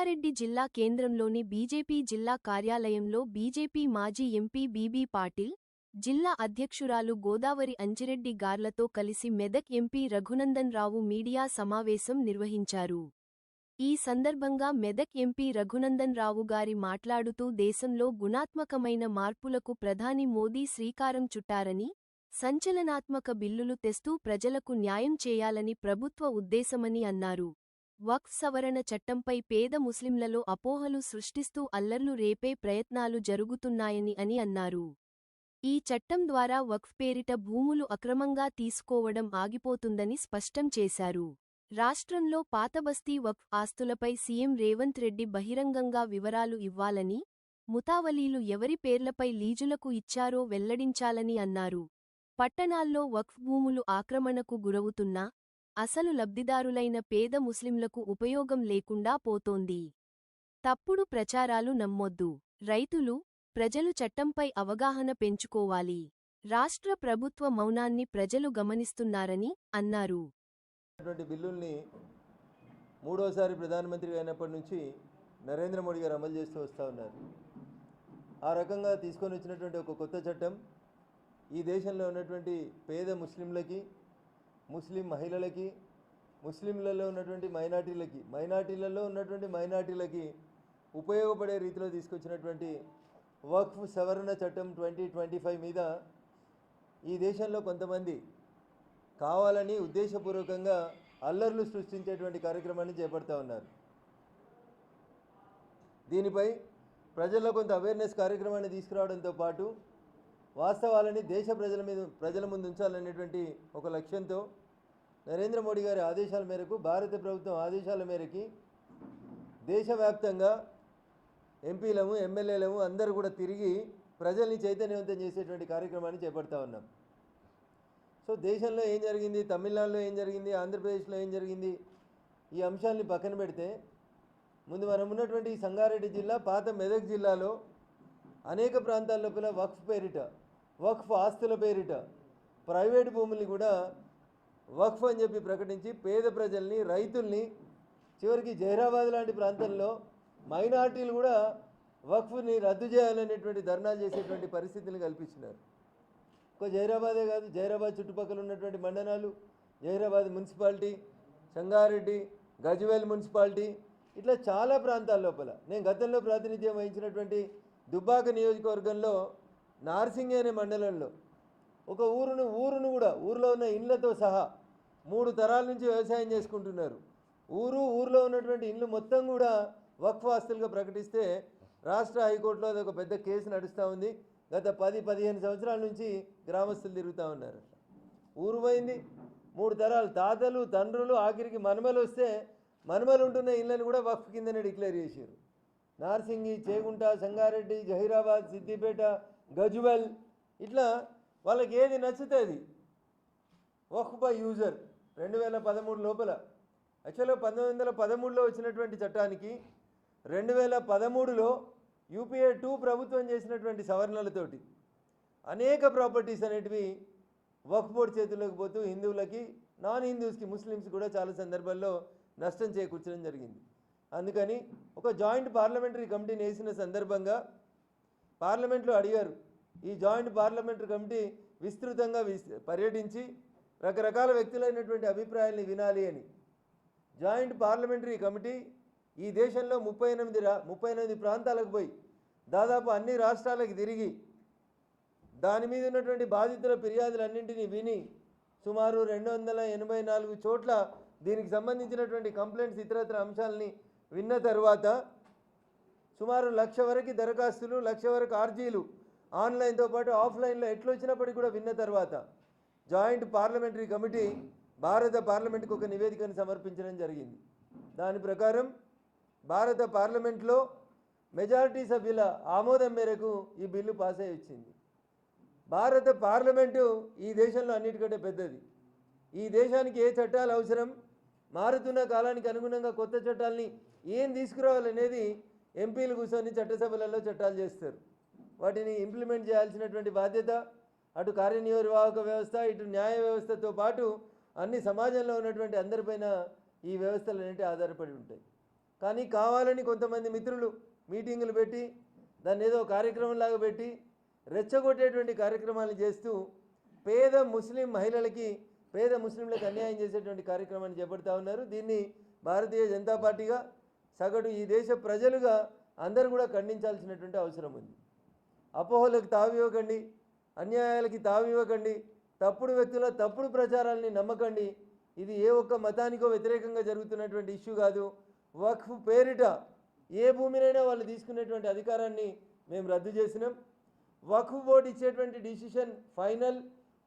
రంగారెడ్డి జిల్లా కేంద్రంలోని బీజేపీ జిల్లా కార్యాలయంలో బీజేపీ మాజీ ఎంపీ బీబీ పాటిల్ జిల్లా అధ్యక్షురాలు గోదావరి అంజిరెడ్డి గార్లతో కలిసి మెదక్ ఎంపీ రఘునందన్ రావు మీడియా సమావేశం నిర్వహించారు. ఈ సందర్భంగా మెదక్ ఎంపీ రఘునందన్ రావు గారి మాట్లాడుతూ దేశంలో గుణాత్మకమైన మార్పులకు ప్రధాని మోదీ శ్రీకారం చుట్టారని సంచలనాత్మక బిల్లులు తెస్తూ ప్రజలకు న్యాయం చేయాలని ప్రభుత్వ ఉద్దేశమని అన్నారు. వక్ఫ్ సవరణ చట్టంపై పేద ముస్లింలలో అపోహలు సృష్టిస్తూ అల్లర్లు రేపే ప్రయత్నాలు జరుగుతున్నాయని అని అన్నారు. ఈ చట్టం ద్వారా వక్ఫ్ పేరిట భూములు అక్రమంగా తీసుకోవడం ఆగిపోతుందని స్పష్టం చేశారు. రాష్ట్రంలో పాతబస్తీ వక్ఫ్ ఆస్తులపై సీఎం రేవంత్ రెడ్డి బహిరంగంగా వివరాలు ఇవ్వాలని ముతావలీలు ఎవరి పేర్లపై లీజులకు ఇచ్చారో వెల్లడించాలని అన్నారు. పట్టణాల్లో వక్ఫ్ భూములు ఆక్రమణకు గురవుతున్నా అసలు లబ్ధిదారులైన పేద ముస్లింలకు ఉపయోగం లేకుండా పోతోంది. తప్పుడు ప్రచారాలు నమ్మొద్దు. రైతులు ప్రజలు చట్టంపై అవగాహన పెంచుకోవాలి. రాష్ట్ర ప్రభుత్వ మౌనాన్ని ప్రజలు గమనిస్తున్నారని అన్నారు. అటువంటి బిల్లుల్ని మూడోసారి ప్రధానమంత్రి అయినప్పటి నుంచి నరేంద్ర మోడీ గారు అమలు చేస్తూ వస్తూ ఉన్నారు. ఆ రకంగా తీసుకొని వచ్చినటువంటి ఒక కొత్త చట్టం ఈ దేశంలో ఉన్నటువంటి పేద ముస్లింలకి ముస్లిం మహిళలకి ముస్లింలలో ఉన్నటువంటి మైనార్టీలకి మైనార్టీలలో ఉన్నటువంటి మైనార్టీలకి ఉపయోగపడే రీతిలో తీసుకొచ్చినటువంటి వక్ఫ్ సవరణ చట్టం ట్వంటీ ట్వంటీ ఫైవ్ మీద ఈ దేశంలో కొంతమంది కావాలని ఉద్దేశపూర్వకంగా అల్లర్లు సృష్టించేటువంటి కార్యక్రమాన్ని చేపడతా ఉన్నారు. దీనిపై ప్రజల్లో కొంత అవేర్నెస్ కార్యక్రమాన్ని తీసుకురావడంతో పాటు వాస్తవాలని దేశ ప్రజల మీద ప్రజల ముందు ఉంచాలనేటువంటి ఒక లక్ష్యంతో నరేంద్ర మోడీ గారి ఆదేశాల మేరకు భారత ప్రభుత్వం ఆదేశాల మేరకి దేశవ్యాప్తంగా ఎంపీలము ఎమ్మెల్యేలము అందరూ కూడా తిరిగి ప్రజల్ని చైతన్యవంతం చేసేటువంటి కార్యక్రమాన్ని చేపడతా ఉన్నాం. సో దేశంలో ఏం జరిగింది తమిళనాడులో ఏం జరిగింది ఆంధ్రప్రదేశ్లో ఏం జరిగింది ఈ అంశాల్ని పక్కన పెడితే ముందు మనం ఉన్నటువంటి సంగారెడ్డి జిల్లా పాత మెదక్ జిల్లాలో అనేక ప్రాంతాల లోపల వక్ఫ్ పేరిట వక్ఫ్ ఆస్తుల పేరిట ప్రైవేట్ భూముల్ని కూడా వక్ఫ్ అని చెప్పి ప్రకటించి పేద ప్రజల్ని రైతుల్ని చివరికి జహీరాబాద్ లాంటి ప్రాంతంలో మైనార్టీలు కూడా వక్ఫ్ని రద్దు చేయాలనేటువంటి ధర్నాలు చేసేటువంటి పరిస్థితిని కల్పించినారు. ఒక జైరాబాదే కాదు జైరాబాద్ చుట్టుపక్కల ఉన్నటువంటి మండలాలు జైరాబాద్ మున్సిపాలిటీ సంగారెడ్డి గజ్వేల్ మున్సిపాలిటీ ఇట్లా చాలా ప్రాంతాల లోపల. నేను గతంలో ప్రాతినిధ్యం వహించినటువంటి దుబ్బాక నియోజకవర్గంలో నార్సింగి అనే మండలంలో ఒక ఊరును ఊరును కూడా ఊరిలో ఉన్న ఇండ్లతో సహా మూడు తరాల నుంచి వ్యవసాయం చేసుకుంటున్నారు. ఊరు ఊర్లో ఉన్నటువంటి ఇండ్లు మొత్తం కూడా వక్ఫ్ ఆస్తులుగా ప్రకటిస్తే రాష్ట్ర హైకోర్టులో అది ఒక పెద్ద కేసు నడుస్తూ ఉంది. గత పది పదిహేను సంవత్సరాల నుంచి గ్రామస్తులు తిరుగుతూ ఉన్నారు. ఊరు పోయింది మూడు తరాలు తాతలు తండ్రులు ఆఖరికి మనమలు వస్తే మనమలు ఉంటున్న ఇళ్ళని కూడా వక్ఫ్ కిందనే డిక్లేర్ చేశారు. నార్సింగి చేగుంట సంగారెడ్డి జహీరాబాద్ సిద్దిపేట గజువల్ ఇట్లా వాళ్ళకి ఏది నచ్చితే అది వక్ఫ్ బై యూజర్. రెండు వేల పదమూడు లోపల. యాక్చువల్గా పంతొమ్మిది వందల పదమూడులో వచ్చినటువంటి చట్టానికి రెండు వేల పదమూడులో యూపీఏ టూ ప్రభుత్వం చేసినటువంటి సవరణలతోటి అనేక ప్రాపర్టీస్ అనేటివి వక్ఫ్ బోర్డు చేతుల్లోకి పోతూ హిందువులకి నాన్ హిందూస్కి ముస్లిమ్స్ కూడా చాలా సందర్భాల్లో నష్టం చేకూర్చడం జరిగింది. అందుకని ఒక జాయింట్ పార్లమెంటరీ కమిటీని వేసిన సందర్భంగా పార్లమెంట్లో అడిగారు. ఈ జాయింట్ పార్లమెంటరీ కమిటీ విస్తృతంగా విస్ పర్యటించి రకరకాల వ్యక్తులైనటువంటి అభిప్రాయాల్ని వినాలి అని. జాయింట్ పార్లమెంటరీ కమిటీ ఈ దేశంలో ముప్పై ఎనిమిది రా ముప్పై ఎనిమిది ప్రాంతాలకు పోయి దాదాపు అన్ని రాష్ట్రాలకు తిరిగి దాని మీద ఉన్నటువంటి బాధితుల ఫిర్యాదులన్నింటినీ విని సుమారు రెండు వందల ఎనభై నాలుగు చోట్ల దీనికి సంబంధించినటువంటి కంప్లైంట్స్ ఇతరత్ర అంశాలని విన్న తర్వాత సుమారు లక్ష వరకు దరఖాస్తులు లక్ష వరకు ఆర్జీలు ఆన్లైన్తో పాటు ఆఫ్లైన్లో ఎట్లొచ్చినప్పటికీ కూడా విన్న తర్వాత జాయింట్ పార్లమెంటరీ కమిటీ భారత పార్లమెంట్కు ఒక నివేదికను సమర్పించడం జరిగింది. దాని ప్రకారం భారత పార్లమెంట్లో మెజారిటీ సభ్యుల ఆమోదం మేరకు ఈ బిల్లు పాస్ అయి వచ్చింది. భారత పార్లమెంటు ఈ దేశంలో అన్నిటికంటే పెద్దది. ఈ దేశానికి ఏ చట్టాలు అవసరం మారుతున్న కాలానికి అనుగుణంగా కొత్త చట్టాలని ఏం తీసుకురావాలనేది ఎంపీలు కూర్చొని చట్టసభలలో చట్టాలు చేస్తారు. వాటిని ఇంప్లిమెంట్ చేయాల్సినటువంటి బాధ్యత అటు కార్యనిర్వాహక వ్యవస్థ ఇటు న్యాయ వ్యవస్థతో పాటు అన్ని సమాజంలో ఉన్నటువంటి అందరిపైన ఈ వ్యవస్థలు అనేవి ఆధారపడి ఉంటాయి. కానీ కావాలని కొంతమంది మిత్రులు మీటింగులు పెట్టి దాన్ని ఏదో కార్యక్రమంలాగా పెట్టి రెచ్చగొట్టేటువంటి కార్యక్రమాలు చేస్తూ పేద ముస్లిం మహిళలకి పేద ముస్లింలకు అన్యాయం చేసేటువంటి కార్యక్రమాన్ని చేపడుతూ ఉన్నారు. దీన్ని భారతీయ జనతా పార్టీగా సగటు ఈ దేశ ప్రజలుగా అందరూ కూడా ఖండించాల్సినటువంటి అవసరం ఉంది. అపోహలకు తావివ్వకండి. అన్యాయాలకి తావివ్వకండి తప్పుడు వ్యక్తుల తప్పుడు ప్రచారాలని నమ్మకండి. ఇది ఏ ఒక్క మతానికో వ్యతిరేకంగా జరుగుతున్నటువంటి ఇష్యూ కాదు. వక్ఫ్ పేరిట ఏ భూమినైనా వాళ్ళు తీసుకునేటువంటి అధికారాన్ని మేము రద్దు చేసినాం. వక్ఫ్ బోర్డు ఇచ్చేటువంటి డిసిషన్ ఫైనల్.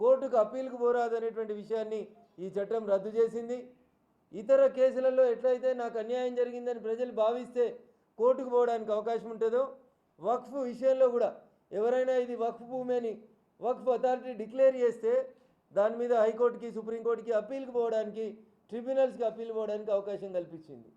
కోర్టుకు అప్పీల్కు పోరాదు అనేటువంటి విషయాన్ని ఈ చట్టం రద్దు చేసింది. ఇతర కేసులలో ఎట్లయితే నాకు అన్యాయం జరిగిందని ప్రజలు భావిస్తే కోర్టుకు పోవడానికి అవకాశం ఉంటుందో వక్ఫ్ విషయంలో కూడా ఎవరైనా ఇది వక్ఫ్ భూమి అని వక్ఫ్ అథారిటీ డిక్లేర్ చేస్తే దాని మీద హైకోర్టుకి సుప్రీంకోర్టుకి అప్పీల్కి పోవడానికి ట్రిబ్యునల్స్కి అప్పీల్ పోవడానికి అవకాశం కల్పించింది.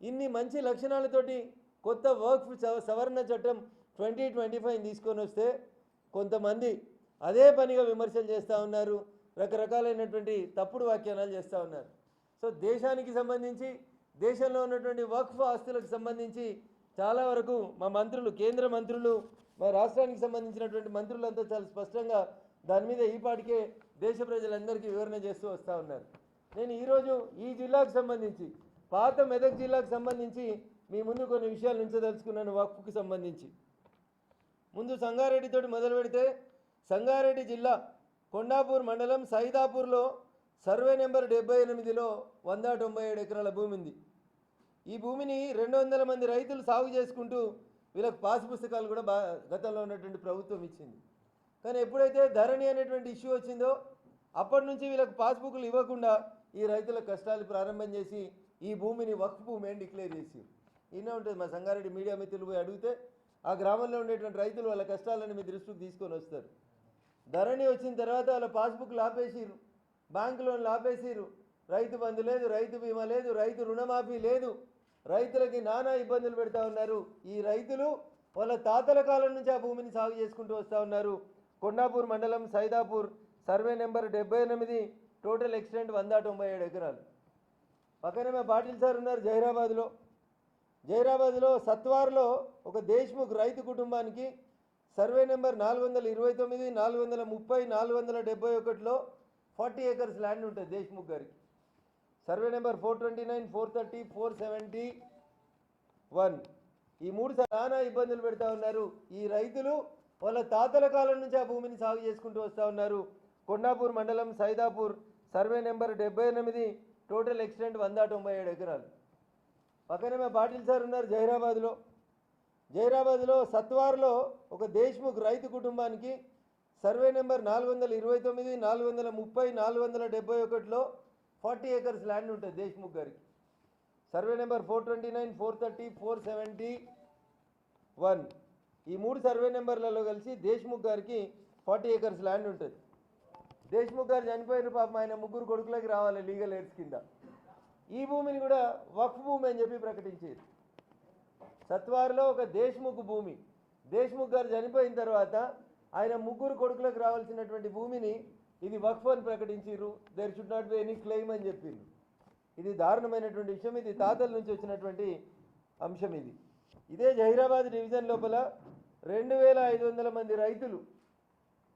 ఇన్ని మంచి లక్షణాలతోటి కొత్త వక్ఫ్ సవరణ చట్టం ట్వంటీ ట్వంటీ ఫైవ్ తీసుకొని వస్తే కొంతమంది అదే పనిగా విమర్శలు చేస్తూ ఉన్నారు రకరకాలైనటువంటి తప్పుడు వ్యాఖ్యానాలు చేస్తూ ఉన్నారు. సో దేశానికి సంబంధించి దేశంలో ఉన్నటువంటి వక్ఫ్ ఆస్తులకు సంబంధించి చాలా వరకు మా మంత్రులు కేంద్ర మంత్రులు మా రాష్ట్రానికి సంబంధించినటువంటి మంత్రులంతా చాలా స్పష్టంగా దాని మీద ఈ పాటికే దేశ ప్రజలందరికీ వివరణ చేస్తూ వస్తూ ఉన్నారు. నేను ఈరోజు ఈ జిల్లాకు సంబంధించి పాత మెదక్ జిల్లాకు సంబంధించి మీ ముందు కొన్ని విషయాలు ఉంచదలుచుకున్నాను వక్ఫ్కి సంబంధించి. ముందు సంగారెడ్డితోటి మొదలు పెడితే సంగారెడ్డి జిల్లా కొండాపూర్ మండలం సైదాపూర్లో సర్వే నెంబర్ డెబ్బై ఎనిమిదిలో వంద తొంభై ఏడు ఎకరాల భూమి ఉంది. ఈ భూమిని రెండు వందల మంది రైతులు సాగు చేసుకుంటూ వీళ్ళకి పాస్ పుస్తకాలు కూడా బా గతంలో ఉన్నటువంటి ప్రభుత్వం ఇచ్చింది. కానీ ఎప్పుడైతే ధరణి అనేటువంటి ఇష్యూ వచ్చిందో అప్పటి నుంచి వీళ్ళకి పాస్బుక్లు ఇవ్వకుండా ఈ రైతుల కష్టాలు ప్రారంభం చేసి ఈ భూమిని వక్ఫ్ భూమి అని డిక్లేర్ చేసి ఈయనే ఉంటుంది మా సంగారెడ్డి మీడియా మిత్రులు పోయి అడిగితే ఆ గ్రామంలో ఉండేటువంటి రైతులు వాళ్ళ కష్టాలను మీ దృష్టికి తీసుకొని వస్తారు. ధరణి వచ్చిన తర్వాత వాళ్ళ పాస్బుక్లు ఆపేసిరు బ్యాంకు లోన్లు ఆపేసిరు రైతు బంధు లేదు రైతు బీమా లేదు రైతు రుణమాఫీ లేదు. రైతులకి నానా ఇబ్బందులు పెడతా ఉన్నారు. ఈ రైతులు వాళ్ళ తాతల కాలం నుంచి ఆ భూమిని సాగు చేసుకుంటూ వస్తూ ఉన్నారు. కొండాపూర్ మండలం సైదాపూర్ సర్వే నెంబర్ డెబ్బై ఎనిమిది టోటల్ ఎక్స్టెంట్ వంద తొంభై ఏడు ఎకరాలు. పక్కనే మా పాటిల్ సార్ ఉన్నారు జహీరాబాద్లో జైరాబాద్లో సత్వార్లో ఒక దేశ్ముఖ్ రైతు కుటుంబానికి సర్వే నెంబర్ నాలుగు వందల ఇరవై తొమ్మిది నాలుగు వందల ముప్పై నాలుగు వందల డెబ్బై ఒకటిలో ఫార్టీ ఏకర్స్ ల్యాండ్ ఉంటుంది దేశ్ముఖ్ గారికి. Survey number four twenty nine four thirty four seventy one. ఈ మూడు చాలా ఇబ్బందులు పెడతా ఉన్నారు. ఈ రైతులు వాళ్ళ తాతల కాలం నుంచి ఆ భూమిని సాగు చేసుకుంటూ వస్తూ ఉన్నారు. కొండాపూర్ మండలం సైదాపూర్ సర్వే నెంబర్ డెబ్బై ఎనిమిది టోటల్ ఎక్స్టెంట్ వంద తొంభై ఏడు ఎకరాలు. పక్కనే మా పాటిల్ సార్ ఉన్నారు జహీరాబాద్లో జహీరాబాద్లో సత్వార్లో ఒక దేశ్ముఖ్ రైతు కుటుంబానికి సర్వే నెంబర్ నాలుగు వందల ఇరవై తొమ్మిది నాలుగు వందల ముప్పై నాలుగు వందల డెబ్బై ఒకటిలో ఫార్టీ ఏకర్స్ ల్యాండ్ ఉంటుంది దేశ్ముఖ్ గారికి. Survey number four twenty nine four thirty four seventy one. ఈ మూడు సర్వే నెంబర్లలో కలిసి దేశ్ముఖ్ గారికి ఫార్టీ ఏకర్స్ ల్యాండ్ ఉంటుంది. దేశ్ముఖ్ గారు చనిపోయిన పాపం ఆయన ముగ్గురు కొడుకులకి రావాలి లీగల్ ఎయిడ్స్ కింద. ఈ భూమిని కూడా వక్ఫ్ భూమి అని చెప్పి ప్రకటించేది. సత్వార్లో ఒక దేశ్ముఖ్ భూమి. దేశ్ముఖ్ గారు చనిపోయిన తర్వాత ఆయన ముగ్గురు కొడుకులకు రావాల్సినటువంటి భూమిని ఇది వక్ఫ్ అని ప్రకటించారు there should not be any claim అని చెప్పిండ్రు. ఇది దారుణమైనటువంటి విషయం. ఇది తాతల నుంచి వచ్చినటువంటి అంశం ఇది. ఇదే జహీరాబాద్ డివిజన్ లోపల రెండు వేల ఐదు వందల మంది రైతులు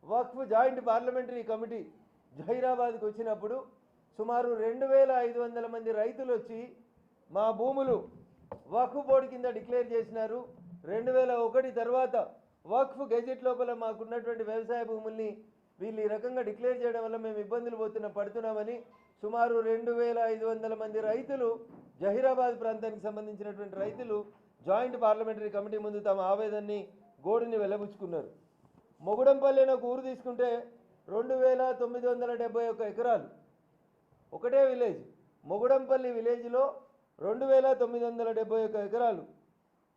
వక్ఫ్ జాయింట్ పార్లమెంటరీ కమిటీ జహీరాబాద్కి వచ్చినప్పుడు సుమారు రెండు వేల ఐదు వందల మంది రైతులు వచ్చి మా భూములు వక్ఫ్ బోర్డు కింద డిక్లేర్ చేసినారు. రెండు వేల ఒకటి తర్వాత వక్ఫ్ గెజెట్ లోపల మాకున్నటువంటి వ్యవసాయ భూముల్ని వీళ్ళు ఈ రకంగా డిక్లేర్ చేయడం వల్ల మేము ఇబ్బందులు పోతున్న పడుతున్నామని సుమారు రెండు వేల ఐదు వందల మంది రైతులు జహీరాబాద్ ప్రాంతానికి సంబంధించినటువంటి రైతులు జాయింట్ పార్లమెంటరీ కమిటీ ముందు తమ ఆవేదనని గోడుని వెల్లబుచ్చుకున్నారు మొగుడంపల్లి ఒక ఊరు తీసుకుంటే రెండు వేల తొమ్మిది వందల డెబ్బై ఒక ఎకరాలు. ఒకటే విలేజ్. మొగుడంపల్లి విలేజ్లో రెండు వేల తొమ్మిది వందల డెబ్బై ఒక ఎకరాలు.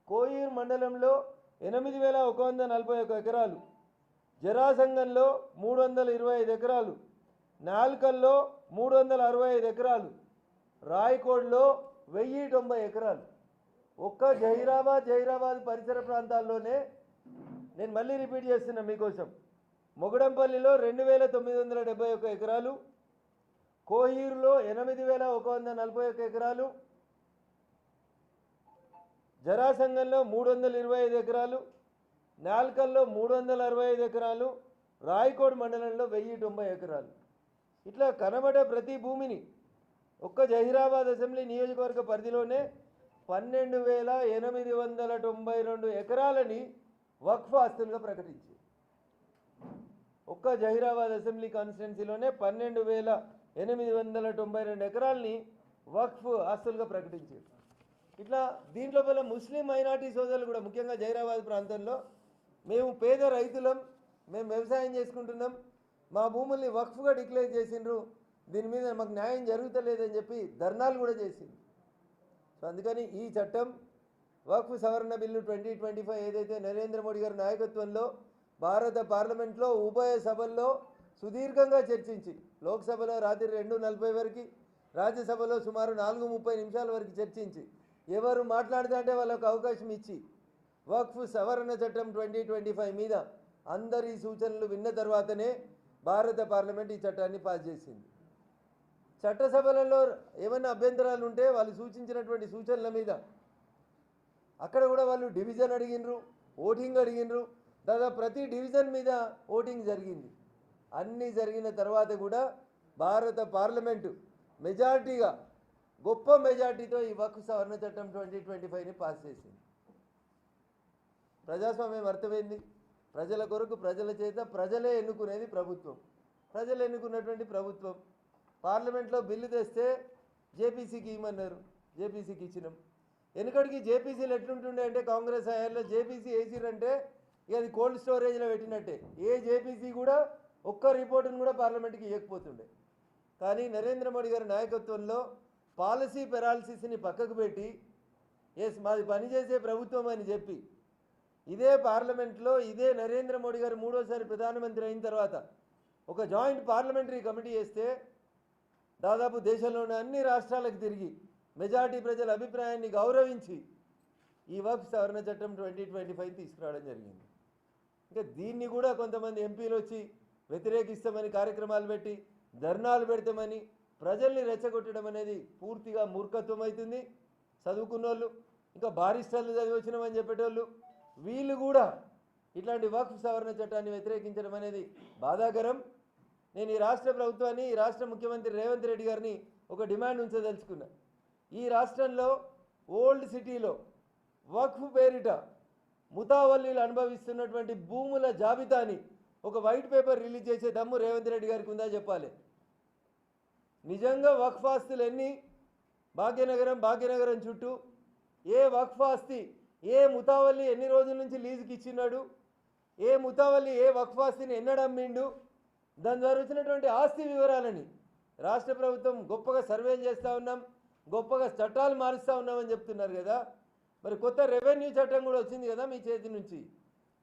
కోయూరు మండలంలో ఎనిమిది వేల ఒక వంద నలభై ఒక ఎకరాలు. జరాసంగంలో మూడు వందల ఇరవై ఐదు ఎకరాలు నాల్కల్లో మూడు వందల అరవై ఐదు ఎకరాలు రాయకోడ్లో వెయ్యి తొంభై ఎకరాలు. ఒక్క జహీరాబాద్ జహీరాబాద్ పరిసర ప్రాంతాల్లోనే నేను మళ్ళీ రిపీట్ చేస్తున్నా మీకోసం. మొగడంపల్లిలో రెండు వేల తొమ్మిది వందల డెబ్బై ఒక్క ఎకరాలు కోహీరులో ఎనిమిది వేల ఒక వంద నలభై ఒక్క ఎకరాలు జరాసంగంలో మూడు వందల ఇరవై ఐదు ఎకరాలు నాల్కల్లో మూడు వందల అరవై ఐదు ఎకరాలు రాయకోడ్ మండలంలో వెయ్యి తొంభై ఎకరాలు. ఇట్లా కనబడే ప్రతి భూమిని ఒక్క జహీరాబాద్ అసెంబ్లీ నియోజకవర్గ పరిధిలోనే పన్నెండు వేల ఎనిమిది వందల తొంభై రెండు ఎకరాలని వక్ఫ్ ఆస్తులుగా ప్రకటించింది. ఒక్క జహీరాబాద్ అసెంబ్లీ కాన్స్టిట్యున్సీలోనే పన్నెండు వేల ఎనిమిది వందల తొంభై రెండు ఎకరాలని వక్ఫ్ ఆస్తులుగా ప్రకటించారు ఇట్లా దీంట్లో వల్ల ముస్లిం మైనార్టీ సోదరులు కూడా ముఖ్యంగా జైరాబాద్ ప్రాంతంలో మేము పేద రైతులం మేము వ్యవసాయం చేసుకుంటున్నాం మా భూముల్ని వక్ఫ్గా డిక్లేర్ చేసిండ్రు దీని మీద మాకు న్యాయం జరుగుతలేదని చెప్పి ధర్నాలు కూడా చేసింది. సో అందుకని ఈ చట్టం వక్ఫ్ సవరణ బిల్లు ట్వంటీ ట్వంటీ ఫైవ్ ఏదైతే నరేంద్ర మోడీ గారి నాయకత్వంలో భారత పార్లమెంట్లో ఉభయ సభల్లో సుదీర్ఘంగా చర్చించి లోక్సభలో రాత్రి రెండు నలభై వరకు రాజ్యసభలో సుమారు నాలుగు ముప్పై నిమిషాల వరకు చర్చించి ఎవరు మాట్లాడుతుంటే వాళ్ళకు అవకాశం ఇచ్చి వక్ఫ్ సవరణ చట్టం ట్వంటీ ట్వంటీ ఫైవ్ మీద అందరి సూచనలు విన్న తర్వాతనే భారత పార్లమెంట్ ఈ చట్టాన్ని పాస్ చేసింది. చట్టసభలలో ఏమైనా అభ్యంతరాలు ఉంటే వాళ్ళు సూచించినటువంటి సూచనల మీద అక్కడ కూడా వాళ్ళు డివిజన్ అడిగినరు ఓటింగ్ అడిగినరు దాదాపు ప్రతి డివిజన్ మీద ఓటింగ్ జరిగింది. అన్నీ జరిగిన తర్వాత కూడా భారత పార్లమెంటు మెజార్టీగా గొప్ప మెజార్టీతో ఈ వక్ఫ్ సవరణ చట్టం ట్వంటీ ట్వంటీ ఫైవ్ని పాస్ చేసింది. ప్రజాస్వామ్యం అర్థమైంది. ప్రజల కొరకు ప్రజల చేత ప్రజలే ఎన్నుకునేది ప్రభుత్వం. ప్రజలు ఎన్నుకున్నటువంటి ప్రభుత్వం. పార్లమెంట్లో బిల్లు తెస్తే జేపీసీకి ఇవ్వమన్నారు. జేపీసీకి ఇచ్చినాం. వెనుకడికి జేపీసీలు ఎట్లుంటుండే అంటే కాంగ్రెస్ హయాంలో జేపీసీ వేసిరంటే ఇక అది కోల్డ్ స్టోరేజ్లో పెట్టినట్టే. ఏ జేపీసీ కూడా ఒక్క రిపోర్టును కూడా పార్లమెంట్కి ఇవ్వకపోతుండే. కానీ నరేంద్ర మోడీ గారి నాయకత్వంలో పాలసీ పెరాలసిస్ని పక్కకు పెట్టి ఎస్ మాది పనిచేసే ప్రభుత్వం అని చెప్పి ఇదే పార్లమెంట్లో ఇదే నరేంద్ర మోడీ గారు మూడోసారి ప్రధానమంత్రి అయిన తర్వాత ఒక జాయింట్ పార్లమెంటరీ కమిటీ వేస్తే దాదాపు దేశంలోని అన్ని రాష్ట్రాలకు తిరిగి మెజారిటీ ప్రజల అభిప్రాయాన్ని గౌరవించి ఈ వర్క్ సవరణ చట్టం ట్వంటీ ట్వంటీ ఫైవ్ తీసుకురావడం జరిగింది. ఇంకా దీన్ని కూడా కొంతమంది ఎంపీలు వచ్చి వ్యతిరేకిస్తామని కార్యక్రమాలు పెట్టి ధర్నాలు పెడతామని ప్రజల్ని రెచ్చగొట్టడం అనేది పూర్తిగా మూర్ఖత్వం అవుతుంది. చదువుకున్నోళ్ళు ఇంకా బారిస్టర్లు చదివి వచ్చినామని చెప్పేటోళ్ళు వీళ్ళు కూడా ఇట్లాంటి వక్ఫ్ సవరణ చట్టాన్ని వ్యతిరేకించడం అనేది బాధాకరం. నేను ఈ రాష్ట్ర ప్రభుత్వాన్ని ఈ రాష్ట్ర ముఖ్యమంత్రి రేవంత్ రెడ్డి గారిని ఒక డిమాండ్ ఉంచదలుచుకున్నా. ఈ రాష్ట్రంలో ఓల్డ్ సిటీలో వక్ఫ్ పేరిట ముతావల్లీలు అనుభవిస్తున్నటువంటి భూముల జాబితాని ఒక వైట్ పేపర్ రిలీజ్ చేసే దమ్ము రేవంత్ రెడ్డి గారికి ఉందా చెప్పాలి? నిజంగా వక్ఫ్ ఆస్తులు ఎన్ని? భాగ్యనగరం భాగ్యనగరం చుట్టూ ఏ వక్ఫ్ ఆస్తి ఏ ముతావల్లి ఎన్ని రోజుల నుంచి లీజుకి ఇచ్చినాడు ఏ ముతావల్లి ఏ వక్ఫాస్తిని ఆస్తిని దాని ద్వారా వచ్చినటువంటి ఆస్తి వివరాలని రాష్ట్ర ప్రభుత్వం గొప్పగా సర్వేలు చేస్తూ ఉన్నాం గొప్పగా చట్టాలు మారుస్తూ ఉన్నామని చెప్తున్నారు కదా. మరి కొత్త రెవెన్యూ చట్టం కూడా వచ్చింది కదా మీ చేతి నుంచి.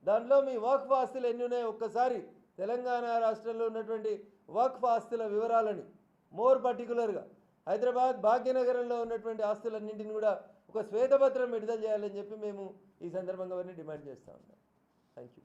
దాంట్లో మీ వక్ఫ్ ఆస్తులు ఎన్ని ఉన్నాయో ఒక్కసారి తెలంగాణ రాష్ట్రంలో ఉన్నటువంటి వక్ఫ్ ఆస్తుల వివరాలని మోర్ పర్టికులర్గా హైదరాబాద్ భాగ్యనగరంలో ఉన్నటువంటి ఆస్తులన్నింటిని కూడా ఒక శ్వేతపత్రం విడుదల చేయాలని చెప్పి మేము ఈ సందర్భంగా వారిని డిమాండ్ చేస్తూ ఉన్నాం. Thank you